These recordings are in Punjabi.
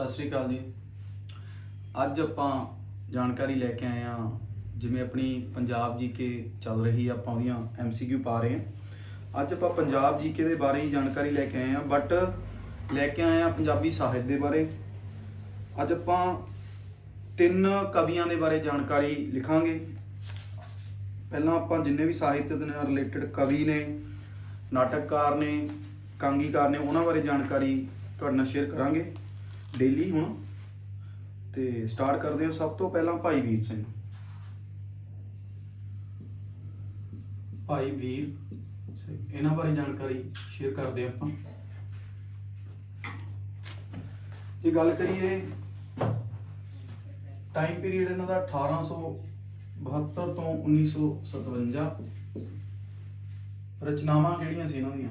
ਸਤਿ ਸ੍ਰੀ ਅਕਾਲ ਜੀ। ਅੱਜ ਆਪਾਂ ਜਾਣਕਾਰੀ ਲੈ ਕੇ ਆਏ ਆ ਜਿਵੇਂ ਆਪਣੀ ਪੰਜਾਬ ਜੀਕੇ ਚੱਲ ਰਹੀ ਆ, ਆਪਾਂ ਉਹਦੀਆਂ ਐਮਸੀਕਿਊ ਪਾ ਰਹੇ ਆ ਅੱਜ ਆਪਾਂ ਪੰਜਾਬ ਜੀਕੇ ਦੇ ਬਾਰੇ ਹੀ ਜਾਣਕਾਰੀ ਲੈ ਕੇ ਆਏ ਆ ਬਟ ਲੈ ਕੇ ਆਏ ਆ ਪੰਜਾਬੀ ਸਾਹਿਤ ਦੇ ਬਾਰੇ। ਅੱਜ ਆਪਾਂ ਤਿੰਨ ਕਵੀਆਂ ਦੇ ਬਾਰੇ ਜਾਣਕਾਰੀ ਲਿਖਾਂਗੇ। ਪਹਿਲਾਂ ਆਪਾਂ ਜਿੰਨੇ ਵੀ ਸਾਹਿਤ ਦੇ ਨਾਲ ਰਿਲੇਟਡ ਕਵੀ ਨੇ, ਨਾਟਕਕਾਰ ਨੇ, ਕਾਂਗੀਕਾਰ ਨੇ, ਉਹਨਾਂ ਬਾਰੇ ਜਾਣਕਾਰੀ ਤੁਹਾਡੇ ਨਾਲ ਸ਼ੇਅਰ ਕਰਾਂਗੇ। ਡੇਲੀ ਹੁਣ। ਤੇ ਸਟਾਰਟ ਕਰਦੇ ਹਾਂ ਸਭ ਤੋਂ ਪਹਿਲਾਂ ਭਾਈ ਵੀਰ ਸਿੰਘ। ਭਾਈ ਵੀਰ ਸਿੰਘ ਇਹਨਾਂ ਬਾਰੇ ਜਾਣਕਾਰੀ ਸ਼ੇਅਰ ਕਰਦੇ ਆਪਾਂ। ਜੇ ਗੱਲ ਕਰੀਏ ਟਾਈਮ ਪੀਰੀਅਡ ਇਹਨਾਂ ਦਾ 1872 ਤੋਂ 1957 ਰਚਨਾਵਾਂ ਕਿਹੜੀਆਂ ਸੀ ਇਹਨਾਂ ਦੀਆਂ?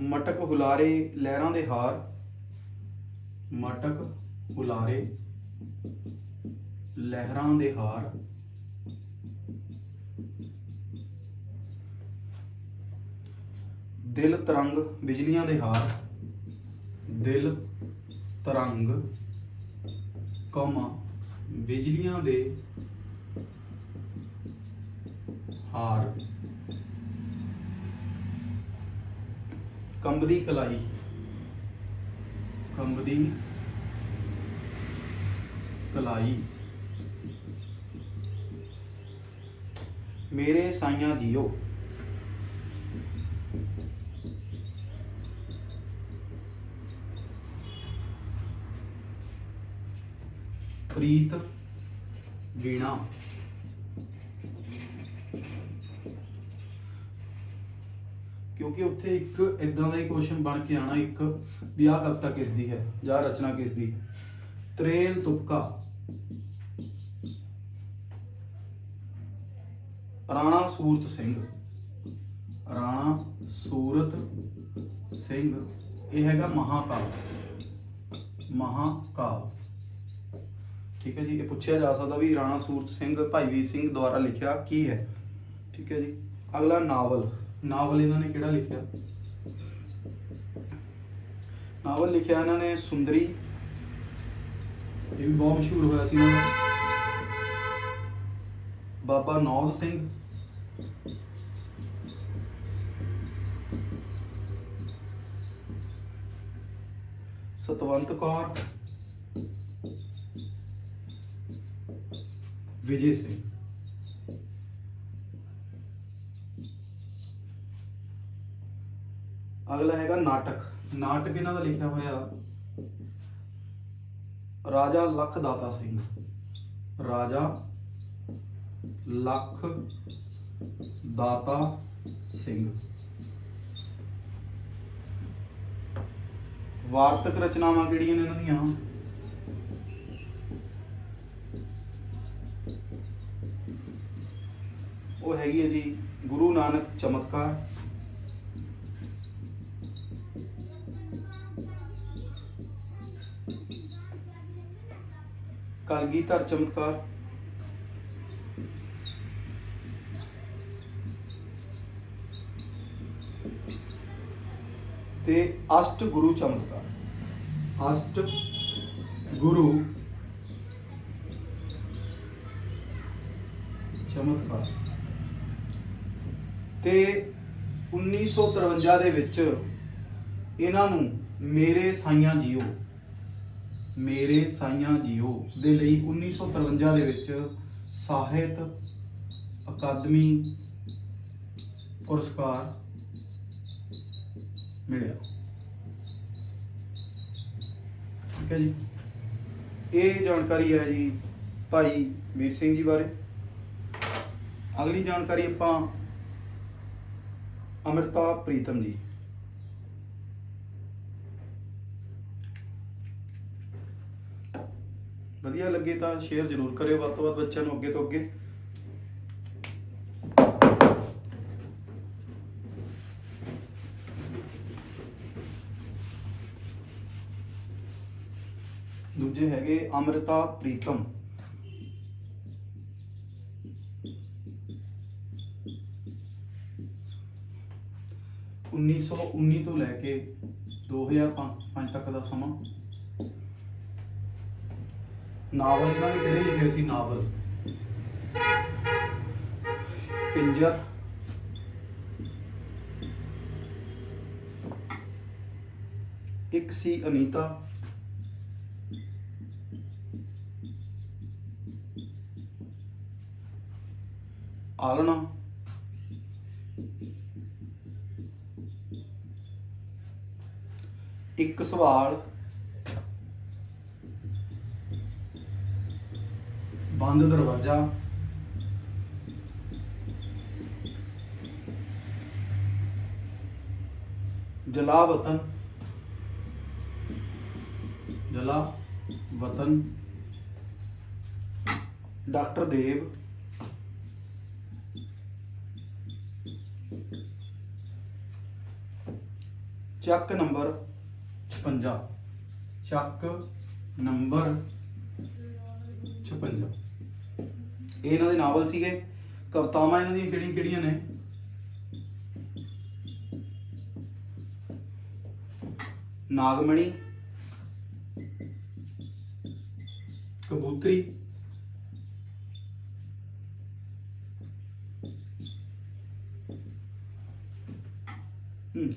ਮਟਕ ਹੁਲਾਰੇ ਲਹਿਰਾਂ ਦੇ ਹਾਰ, ਮਟਕ ਹੁਲਾਰੇ ਲਹਿਰਾਂ ਦੇ ਹਾਰ। ਦਿਲ ਤਰੰਗ ਬਿਜਲੀਆਂ ਦੇ ਹਾਰ, ਦਿਲ ਤਰੰਗ ਕੌਮਾ ਬਿਜਲੀਆਂ ਦੇ ਹਾਰ। ਕੰਬਦੀ ਕਲਾਈ। ਕੰਬਦੀ ਕਲਾਈ। ਮੇਰੇ ਸਾਈਆਂ ਜੀਓ। ਪ੍ਰੀਤ ਵੀਣਾ। ਕਿਉਂਕਿ ਉੱਥੇ ਇੱਕ ਇਦਾਂ ਦਾ ਹੀ ਕੁਐਸਚਨ ਬਣ ਕੇ ਆਣਾ ਇੱਕ ਵੀ ਆਹ ਕਵਿਤਾ ਕਿਸ ਦੀ ਹੈ ਜਾਂ ਰਚਨਾ ਕਿਸ ਦੀ? ਤਰੇਲ ਤੁਪਕਾ। ਰਾਣਾ ਸੂਰਤ ਸਿੰਘ। ਰਾਣਾ ਸੂਰਤ ਸਿੰਘ, ਇਹ ਹੈਗਾ ਮਹਾਕਾਲ। ਮਹਾਕਾਲ। ਠੀਕ ਹੈ ਜੀ, ਇਹ ਪੁੱਛਿਆ ਜਾ ਸਕਦਾ ਵੀ ਰਾਣਾ ਸੂਰਤ ਸਿੰਘ ਭਾਈ ਵੀਰ ਸਿੰਘ ਦੁਆਰਾ ਲਿਖਿਆ ਕੀ ਹੈ? ਠੀਕ ਹੈ ਜੀ, ਅਗਲਾ ਨਾਵਲ। ਨਾਵਲ ਇਹਨਾਂ ਨੇ ਕਿਹੜਾ ਲਿਖਿਆ? ਨਾਵਲ ਲਿਖਿਆ ਇਹਨਾਂ ਨੇ ਸੁੰਦਰੀ। ਇਹ ਵੀ ਬਹੁਤ ਮਸ਼ਹੂਰ ਹੋਇਆ ਸੀ ਇਹਨਾਂ ਦਾ। ਬਾਬਾ ਨੌਦ ਸਿੰਘ। ਸਤਵੰਤ ਕੌਰ। ਵਿਜੇ ਸਿੰਘ। ਅਗਲਾ ਹੈਗਾ ਨਾਟਕ। ਨਾਟਕ ਇਹਨਾਂ ਦਾ ਲਿਖਿਆ ਹੋਇਆ ਰਾਜਾ ਲੱਖ ਦਾਤਾ ਸਿੰਘ। ਰਾਜਾ ਲੱਖ ਦਾਤਾ ਸਿੰਘ। ਵਾਰਤਕ ਰਚਨਾਵਾਂ ਕਿਹੜੀਆਂ ਨੇ ਇਹਨਾਂ ਦੀਆਂ? ਉਹ ਹੈਗੀ ਹੈ ਜੀ ਗੁਰੂ ਨਾਨਕ ਚਮਤਕਾਰ। ਕਲਗੀਧਰ ਚਮਤਕਾਰ। ਤੇ ਅਸ਼ਟ ਗੁਰੂ ਚਮਤਕਾਰ। ਅਸ਼ਟ ਗੁਰੂ ਚਮਤਕਾਰ। ਤੇ 1953 ਦੇ ਵਿੱਚ ਇਹਨਾਂ ਨੂੰ ਮੇਰੇ ਸਾਈਆਂ ਜੀਓ। ਮੇਰੇ ਸਾਈਆਂ ਜੀਓ ਦੇ ਲਈ 1953 ਦੇ ਵਿੱਚ ਸਾਹਿਤ ਅਕਾਦਮੀ ਪੁਰਸਕਾਰ ਮਿਲਿਆ। ਠੀਕ ਹੈ ਜੀ। ਇਹ ਜਾਣਕਾਰੀ ਹੈ ਜੀ ਭਾਈ ਵੀਰ ਸਿੰਘ ਜੀ ਬਾਰੇ। ਅਗਲੀ ਜਾਣਕਾਰੀ ਆਪਾਂ ਅਮਰਤਾ ਪ੍ਰੀਤਮ ਜੀ। ਵਧੀਆ ਲੱਗੇ ਤਾਂ ਸ਼ੇਅਰ ਜ਼ਰੂਰ ਕਰਿਓ ਵੱਧ ਤੋਂ ਵੱਧ ਬੱਚਿਆਂ ਨੂੰ ਅੱਗੇ ਤੋਂ ਅੱਗੇ। ਦੂਜੇ ਹੈਗੇ ਅਮ੍ਰਿਤਾ ਪ੍ਰੀਤਮ। 1919 ਤੋਂ ਲੈ ਕੇ 2005 ਤੱਕ ਦਾ ਸਮਾਂ। ਨਾਵਲ ਇਹਨਾਂ ਨੇ ਕਿਹੜੇ ਲਿਖੇ ਸੀ? ਨਾਵਲ। ਪਿੰਜਰ। ਇੱਕ ਸੀ ਅਨੀਤਾ। ਆਲਣਾ। ਇੱਕ ਸਵਾਲ। बंद दरवाज़ा। जला वतन। जला वतन। डॉक्टर देव। चक नंबर छपंजा चक नंबर छपंजा ਇਹ ਇਹਨਾਂ ਦੇ ਨਾਵਲ ਸੀਗੇ। ਕਵਿਤਾਵਾਂ ਇਹਨਾਂ ਦੀਆਂ ਕਿਹੜੀਆਂ ਕਿਹੜੀਆਂ ਨੇ? ਨਾਗਮਣੀ। ਕਬੂਤਰੀ।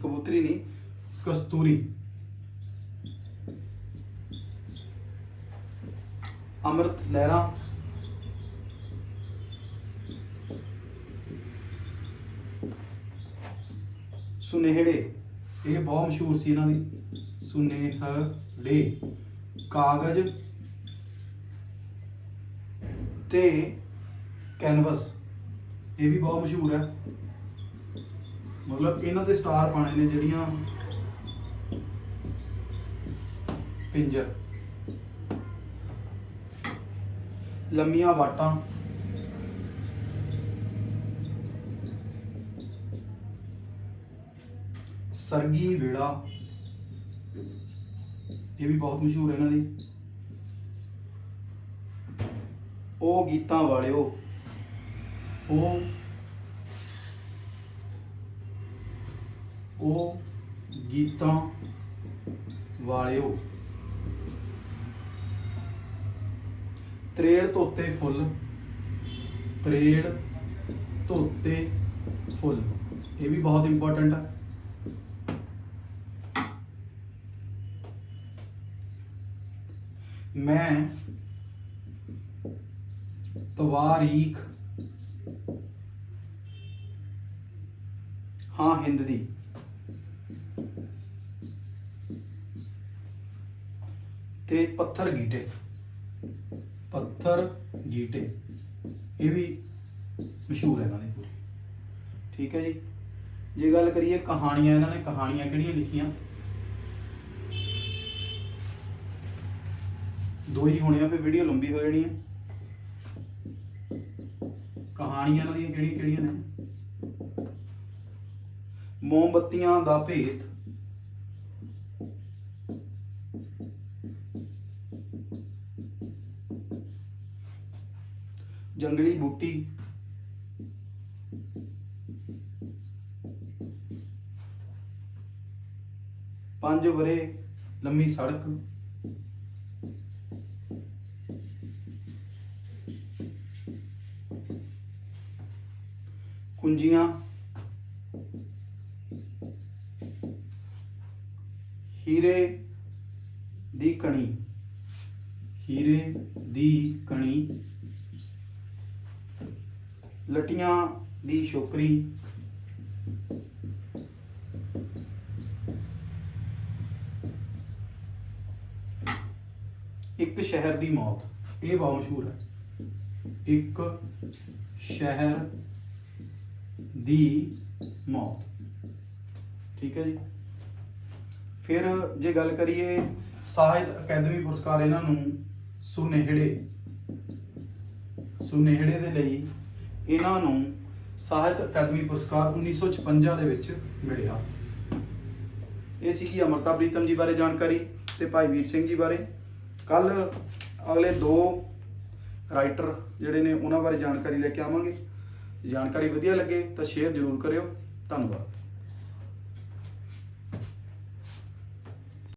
ਕਬੂਤਰੀ ਨਹੀਂ। ਕਸਤੂਰੀ। ਅੰਮ੍ਰਿਤ ਲਹਿਰਾ। ਸੁਨੇਹੜੇ। ਇਹ ਬਹੁਤ ਮਸ਼ਹੂਰ ਸੀ ਇਹਨਾਂ ਦੀ। ਸੁਨੇਹੜੇ। ਕਾਗਜ਼ ਤੇ ਕੈਨਵਸ। ਇਹ ਵੀ ਬਹੁਤ ਮਸ਼ਹੂਰ ਹੈ। ਮਤਲਬ ਇਹਨਾਂ ਦੇ ਸਟਾਰ ਪਾਣੇ ਨੇ ਜਿਹੜੀਆਂ ਪਿੰਜਰ। ਲੰਮੀਆਂ ਵਾਟਾਂ। ਸਰਗੀ ਵੇੜਾ। ਇਹ ਵੀ ਬਹੁਤ ਮਸ਼ਹੂਰ ਹੈ ਇਹਨਾਂ ਦੀ। ਉਹ ਗੀਤਾਂ ਵਾਲਿਓ, ਉਹ ਉਹ ਗੀਤਾਂ ਵਾਲਿਓ। ਤਰੇੜ ਧੋਤੇ ਫੁੱਲ, ਤਰੇੜ ਧੋਤੇ ਫੁੱਲ। ਇਹ ਵੀ ਬਹੁਤ ਇੰਪੋਰਟੈਂਟ ਹੈ ਮੈਂ ਤਵਾਰੀਖ ਹਾਂ ਹਿੰਦ ਦੀ। ਤੇ ਪੱਥਰ ਗੀਟੇ। ਪੱਥਰ ਗੀਟੇ। ਇਹ ਵੀ ਮਸ਼ਹੂਰ ਹੈ ਇਹਨਾਂ ਦੇ ਪੂਰੇ। ਠੀਕ ਹੈ ਜੀ। ਜੇ ਗੱਲ ਕਰੀਏ ਕਹਾਣੀਆਂ, ਇਹਨਾਂ ਨੇ ਕਹਾਣੀਆਂ ਕਿਹੜੀਆਂ ਲਿਖੀਆਂ? ਦੋ ਹੀ ਹੋਣੀਆਂ, ਫਿਰ ਵੀਡੀਓ ਲੰਬੀ ਹੋ ਜਾਣੀ ਹੈ ਕਹਾਣੀਆਂ ਇਹਨਾਂ ਦੀਆਂ ਕਿਹੜੀਆਂ ਕਿਹੜੀਆਂ ਨੇ? ਮੋਮਬੱਤੀਆਂ ਦਾ ਭੇਦ ਜੰਗਲੀ ਬੂਟੀ। ਪੰਜ ਵਰੇ ਲੰਮੀ ਸੜਕ। ਕੁੰਜੀਆਂ। ਹੀਰੇ ਦੀ ਕਣੀ। ਹੀਰੇ ਦੀ ਕਣੀ। ਲਟੀਆਂ ਦੀ ਛੋਕਰੀ। ਇੱਕ ਸ਼ਹਿਰ ਦੀ ਮੌਤ। ਇਹ ਬਹੁਤ ਮਸ਼ਹੂਰ ਹੈ। ਇੱਕ ਸ਼ਹਿਰ ਦੀ ਮੌਤ। ਠੀਕ ਹੈ ਜੀ। ਫਿਰ ਜੇ ਗੱਲ ਕਰੀਏ ਸਾਹਿਤ ਅਕੈਡਮੀ ਪੁਰਸਕਾਰ ਇਹਨਾਂ ਨੂੰ ਸੁਨੇਹੜੇ ਸੁਨੇਹੜੇ ਦੇ ਲਈ ਇਹਨਾਂ ਨੂੰ ਸਾਹਿਤ ਅਕੈਡਮੀ ਪੁਰਸਕਾਰ 1956 ਦੇ ਵਿੱਚ ਮਿਲਿਆ। ਇਹ ਸੀਗੀ ਕਿ ਅਮਰਤਾ ਪ੍ਰੀਤਮ ਜੀ ਬਾਰੇ ਜਾਣਕਾਰੀ ਤੇ ਭਾਈ ਵੀਰ ਸਿੰਘ ਜੀ ਬਾਰੇ। ਕੱਲ ਅਗਲੇ ਦੋ ਰਾਈਟਰ ਜਿਹੜੇ ਨੇ ਉਹਨਾਂ ਬਾਰੇ ਜਾਣਕਾਰੀ ਲੈ ਕੇ ਆਵਾਂਗੇ। ਜਾਣਕਾਰੀ ਵਧੀਆ ਲੱਗੇ ਤਾਂ ਸ਼ੇਅਰ ਜ਼ਰੂਰ ਕਰਿਓ। ਧੰਨਵਾਦ।